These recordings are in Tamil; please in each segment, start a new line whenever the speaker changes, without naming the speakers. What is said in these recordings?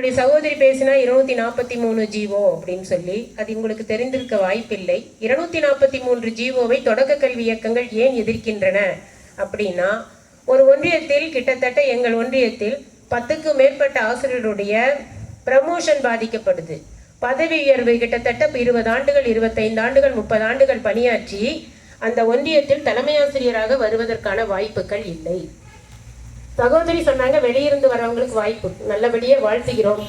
என்னுடைய சகோதரி பேசினா இருநூத்தி நாற்பத்தி மூணு ஜீவோ அப்படின்னு சொல்லி அது உங்களுக்கு தெரிந்திருக்க வாய்ப்பில்லை. இருநூத்தி நாற்பத்தி மூன்று ஜீவோவை தொடக்க கல்வி இயக்கங்கள் ஏன் எதிர்க்கின்றன அப்படின்னா ஒரு ஒன்றியத்தில் கிட்டத்தட்ட எங்கள் ஒன்றியத்தில் பத்துக்கும் மேற்பட்ட ஆசிரியருடைய ப்ரமோஷன் பாதிக்கப்படுது. பதவி உயர்வு கிட்டத்தட்ட இருபது ஆண்டுகள் இருபத்தைந்து ஆண்டுகள் முப்பது ஆண்டுகள் பணியாற்றி அந்த ஒன்றியத்தில் தலைமை ஆசிரியராக வருவதற்கான வாய்ப்புகள் இல்லை. சகோதரி சொன்னாங்க வெளியிருந்து வரவங்களுக்கு வாய்ப்பு. நல்லபடியே வாழ்த்துகிறோம்.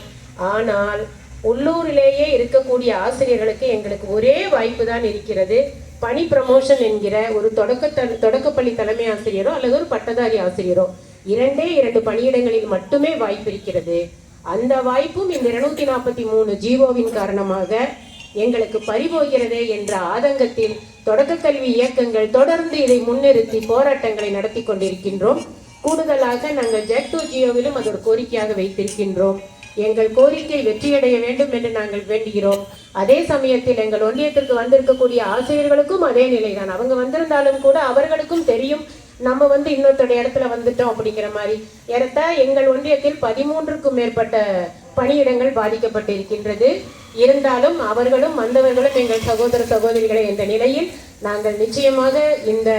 ஆனால் உள்ளூரிலேயே இருக்கக்கூடிய ஆசிரியர்களுக்கு எங்களுக்கு ஒரே வாய்ப்பு தான் இருக்கிறது. பணி ப்ரமோஷன் என்கிற ஒரு தொடக்க தொடக்கப்பள்ளி தலைமை ஆசிரியரோ அல்லது ஒரு பட்டதாரி ஆசிரியரோ இரண்டே இரண்டு பணியிடங்களில் மட்டுமே வாய்ப்பு இருக்கிறது. அந்த வாய்ப்பும் இந்த இருநூத்தி நாற்பத்தி மூணு ஜீவோவின் காரணமாக எங்களுக்கு பறிபோகிறதே என்ற ஆதங்கத்தில் தொடக்க கல்வி இயக்கங்கள் தொடர்ந்து இதை முன்னிறுத்தி போராட்டங்களை நடத்தி கொண்டிருக்கின்றோம். கூடுதலாக நாங்கள் ஜெட் டூ ஜியோவிலும் அது ஒரு கோரிக்கையாக வைத்திருக்கின்றோம். எங்கள் கோரிக்கை வெற்றியடைய வேண்டும் என்று நாங்கள் வேண்டுகிறோம். அதே சமயத்தில் எங்கள் ஒன்றியத்திற்கு வந்திருக்கக்கூடிய ஆசிரியர்களுக்கும் அதே நிலைதான். அவங்க வந்திருந்தாலும் கூட அவர்களுக்கும் தெரியும் நம்ம வந்து இன்னொருத்தருடைய இடத்துல வந்துட்டோம் அப்படிங்கிற மாதிரி. ஏறத்தாழ எங்கள் ஒன்றியத்தில் பதிமூன்றுக்கும் மேற்பட்ட பணியிடங்கள் பாதிக்கப்பட்டிருக்கின்றது. இருந்தாலும் அவர்களும் வந்தவர்களும் எங்கள் சகோதர சகோதரிகளை என்ற நிலையில் நாங்கள் நிச்சயமாக இந்த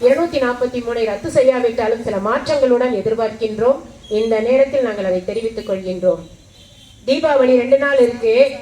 இருநூத்தி நாற்பத்தி மூணை ரத்து செய்யாவிட்டாலும் சில மாற்றங்களுடன் எதிர்பார்க்கின்றோம். இந்த நேரத்தில் நாங்கள் அதை தெரிவித்துக் கொள்கின்றோம். தீபாவளி ரெண்டு நாள் இருக்கு.